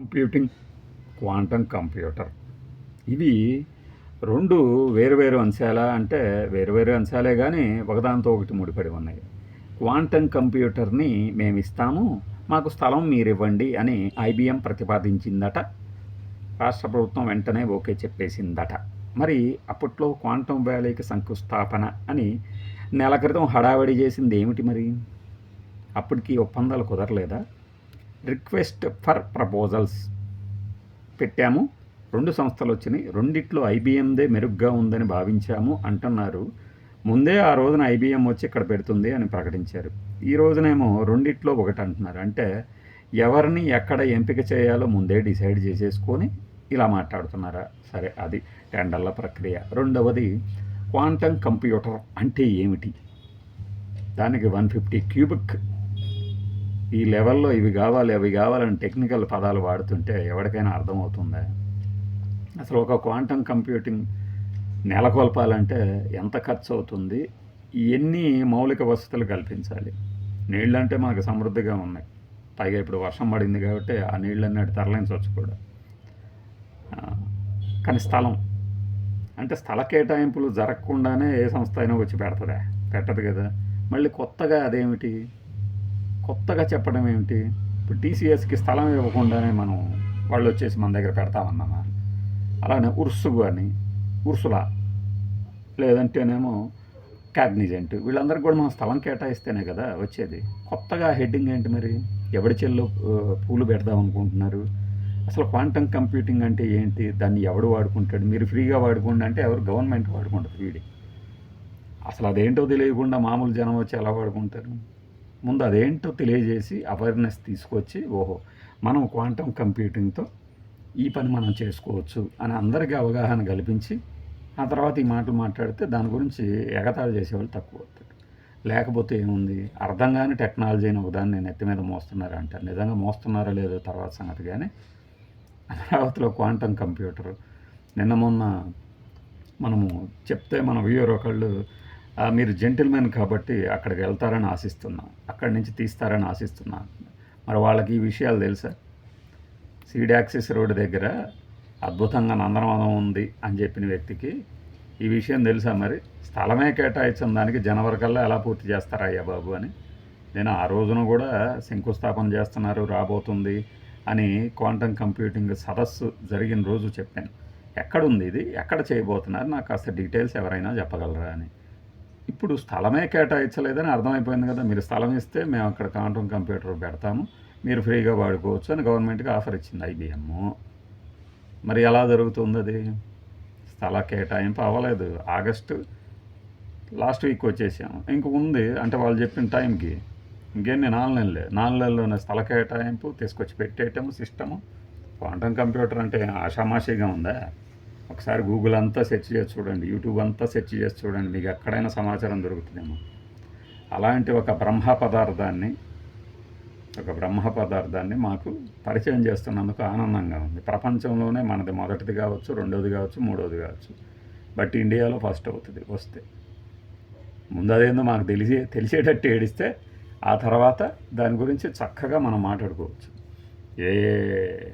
Computing quantum computer. ఇవి రెండు వేరువేరు అంశాల అంటే వేరువేరు అంశాలే కానీ ఒకదానితో ఒకటి ముడిపడి ఉన్నాయి. క్వాంటమ్ కంప్యూటర్ని మేము ఇస్తాము మాకు స్థలం మీరు ఇవ్వండి అని ఐబిఎం ప్రతిపాదించిందట. రాష్ట్ర ప్రభుత్వం వెంటనే ఓకే చెప్పేసిందట. మరి అప్పట్లో క్వాంటమ్ వ్యాలీకి శంకుస్థాపన అని నెల క్రితం హడావిడి చేసింది ఏమిటి మరి? అప్పటికి ఒప్పందాలు కుదరలేదా? రిక్వెస్ట్ ఫర్ ప్రపోజల్స్ పెట్టాము. రెండు సంస్థలు వచ్చినాయి. రెండిట్లో ఐబీఎందే మెరుగ్గా ఉందని భావించాము అంటున్నారు. ముందే ఆ రోజున ఐబీఎం వచ్చి ఇక్కడ పెడుతుంది అని ప్రకటించారు. ఈ రోజునేమో రెండిట్లో ఒకటి అంటున్నారు. అంటే ఎవరిని ఎక్కడ ఎంపిక చేయాలో ముందే డిసైడ్ చేసేసుకొని ఇలా మాట్లాడుతున్నారా? సరే అది టెండర్ల ప్రక్రియ. రెండవది క్వాంటమ్ కంప్యూటర్ అంటే ఏమిటి? దానికి వన్ ఫిఫ్టీ క్యూబిక్ ఈ లెవెల్లో ఇవి కావాలి అవి కావాలని టెక్నికల్ పదాలు వాడుతుంటే ఎవరికైనా అర్థమవుతుందా? అసలు ఒక క్వాంటమ్ కంప్యూటింగ్ నెలకొల్పాలంటే ఎంత ఖర్చు అవుతుంది ఎన్ని మౌలిక వసతులు కల్పించాలి? నీళ్ళంటే మనకు సమృద్ధిగా ఉన్నాయి. పైగా ఇప్పుడు వర్షం పడింది కాబట్టి ఆ నీళ్ళన్నీ అటు తరలించవచ్చు కూడా. కానీ స్థలం. అంటే స్థల కేటాయింపులు జరగకుండానే ఏ సంస్థ అయినా వచ్చి పెడతదా? పెట్టదు కదా. మళ్ళీ కొత్తగా అదేమిటి? కొత్తగా చెప్పడం ఏమిటి? ఇప్పుడు టీసీఎస్కి స్థలం ఇవ్వకుండానే మనం వాళ్ళు వచ్చేసి మన దగ్గర పెడతామన్నామా? అలానే ఉర్సు అని ఉర్సులా? లేదంటేనేమో కాగ్నిజెంట్. వీళ్ళందరికీ కూడా మనం స్థలం కేటాయిస్తేనే కదా వచ్చేది. కొత్తగా హెడ్డింగ్ ఏంటి మరి? ఎవడి చెల్లో పూలు పెడదాం అనుకుంటున్నారు? అసలు క్వాంటమ్ కంప్యూటింగ్ అంటే ఏంటి? దాన్ని ఎవడు వాడుకుంటాడు? మీరు ఫ్రీగా వాడుకోండి అంటే ఎవరు? గవర్నమెంట్ వాడుకుంటారు వీడి. అసలు అదేంటో తెలియకుండా మామూలు జనం వచ్చి ఎలా వాడుకుంటారు. ముందు అదేంటో తెలియజేసి అవేర్నెస్ తీసుకొచ్చి ఓహో మనం క్వాంటమ్ కంప్యూటింగ్తో ఈ పని మనం చేసుకోవచ్చు అని అందరికీ అవగాహన కల్పించి ఆ తర్వాత ఈ మాటలు మాట్లాడితే దాని గురించి ఎగతాళి చేసేవాళ్ళు తక్కువ అవుతారు. లేకపోతే ఏముంది? అర్థం కాని టెక్నాలజీని ఒకదాన్ని నేను ఎత్తి మీద మోస్తున్నారా అంటారు. నిజంగా మోస్తున్నారా లేదో తర్వాత సంగతి కానీ అమరావతిలో క్వాంటమ్ కంప్యూటర్ నిన్న మొన్న మనము చెప్తే మన వ్యూయర్ ఒకళ్ళు మీరు జెంటిల్మెన్ కాబట్టి అక్కడికి వెళ్తారని ఆశిస్తున్నాం. అక్కడి నుంచి తీస్తారని ఆశిస్తున్నాను మరి వాళ్ళకి ఈ విషయాలు తెలుసా? సీడ్ యాక్సిస్ రోడ్డు దగ్గర అద్భుతంగా నందనవనం ఉంది అని చెప్పిన వ్యక్తికి ఈ విషయం తెలుసా మరి? స్థలమే కేటాయించిన దానికి జనవరి కల్లా ఎలా పూర్తి చేస్తారా అయ్యా బాబు అని. నేను ఆ రోజున కూడా శంకుస్థాపన చేస్తున్నారు రాబోతుంది అని క్వాంటమ్ కంప్యూటింగ్ సదస్సు జరిగిన రోజు చెప్పాను. ఎక్కడుంది ఇది? ఎక్కడ చేయబోతున్నారు? నాకు కాస్త డీటెయిల్స్ ఎవరైనా చెప్పగలరా అని. ఇప్పుడు స్థలమే కేటాయించలేదని అర్థమైపోయింది కదా. మీరు స్థలం ఇస్తే మేము అక్కడ క్వాంటమ్ కంప్యూటర్ పెడతాము. మీరు ఫ్రీగా వాడుకోవచ్చు అని గవర్నమెంట్కి ఆఫర్ ఇచ్చింది ఐబిఎం మరి ఎలా జరుగుతుంది అది? స్థల కేటాయింపు అవ్వలేదు. ఆగస్టు లాస్ట్ వీక్ వచ్చేసాము ఇంక ఉంది అంటే వాళ్ళు చెప్పిన టైంకి. ఇంకేంటి నాలుగు నెలలే. నాలుగు నెలల్లోనే స్థల కేటాయింపు తీసుకొచ్చి పెట్టేయటము సిస్టము. క్వాంటమ్ కంప్యూటర్ అంటే ఆషామాషిగా ఉందా? ఒకసారి గూగుల్ అంతా సెర్చ్ చేసి చూడండి యూట్యూబ్ అంతా సెర్చ్ చేసి చూడండి మీకు ఎక్కడైనా సమాచారం దొరుకుతుందేమో. అలాంటి ఒక బ్రహ్మ పదార్థాన్ని ఒక బ్రహ్మ పదార్థాన్ని మాకు పరిచయం చేస్తున్నందుకు ఆనందంగా ఉంది. ప్రపంచంలోనే మనది మొదటిది కావచ్చు రెండోది కావచ్చు మూడోది కావచ్చు బట్ ఇండియాలో ఫస్ట్ అవుతుంది వస్తే. ముందు అదేందో మాకు తెలిసే తెలిసేటట్టు ఏడిస్తే ఆ తర్వాత దాని గురించి చక్కగా మనం మాట్లాడుకోవచ్చు. ఏ ఏ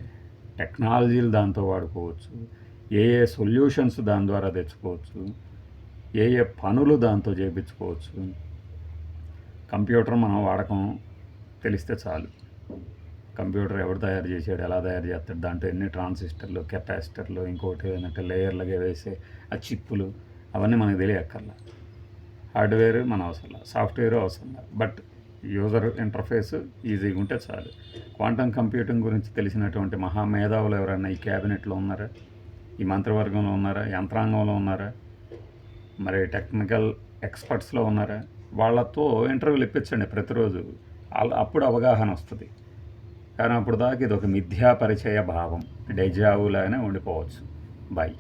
టెక్నాలజీలు దాంతో వాడుకోవచ్చు ఏ ఏ సొల్యూషన్స్ దాని ద్వారా తెచ్చుకోవచ్చు ఏ ఏ పనులు దాంతో చేయించుకోవచ్చు కంప్యూటర్ మనం వాడకం తెలిస్తే చాలు. కంప్యూటర్ ఎవరు తయారు చేసాడు ఎలా తయారు చేస్తాడు దాంట్లో ఎన్ని ట్రాన్సిస్టర్లు కెపాసిటర్లు ఇంకోటి ఏంటంటే లేయర్లుగా వేసే ఆ చిప్పులు అవన్నీ మనకు తెలియక్కర్లా. హార్డ్వేర్ మన అవసరం సాఫ్ట్వేర్ అవసరం బట్ యూజర్ ఇంటర్ఫేస్ ఈజీగా ఉంటే చాలు. క్వాంటమ్ కంప్యూటింగ్ గురించి తెలిసినటువంటి మహామేధావులు ఎవరైనా ఈ క్యాబినెట్లో ఉన్నారా? ఈ మంత్రివర్గంలో ఉన్నారా? యంత్రాంగంలో ఉన్నారా? మరి టెక్నికల్ ఎక్స్పర్ట్స్లో ఉన్నారా? వాళ్ళతో ఇంటర్వ్యూలు ఇప్పించండి ప్రతిరోజు. అప్పుడు అవగాహన వస్తుంది. కానీ అప్పుడు దాకా ఇది ఒక మిథ్యా పరిచయ భావం. డెజావులానే ఉండిపోవచ్చు. బాయ్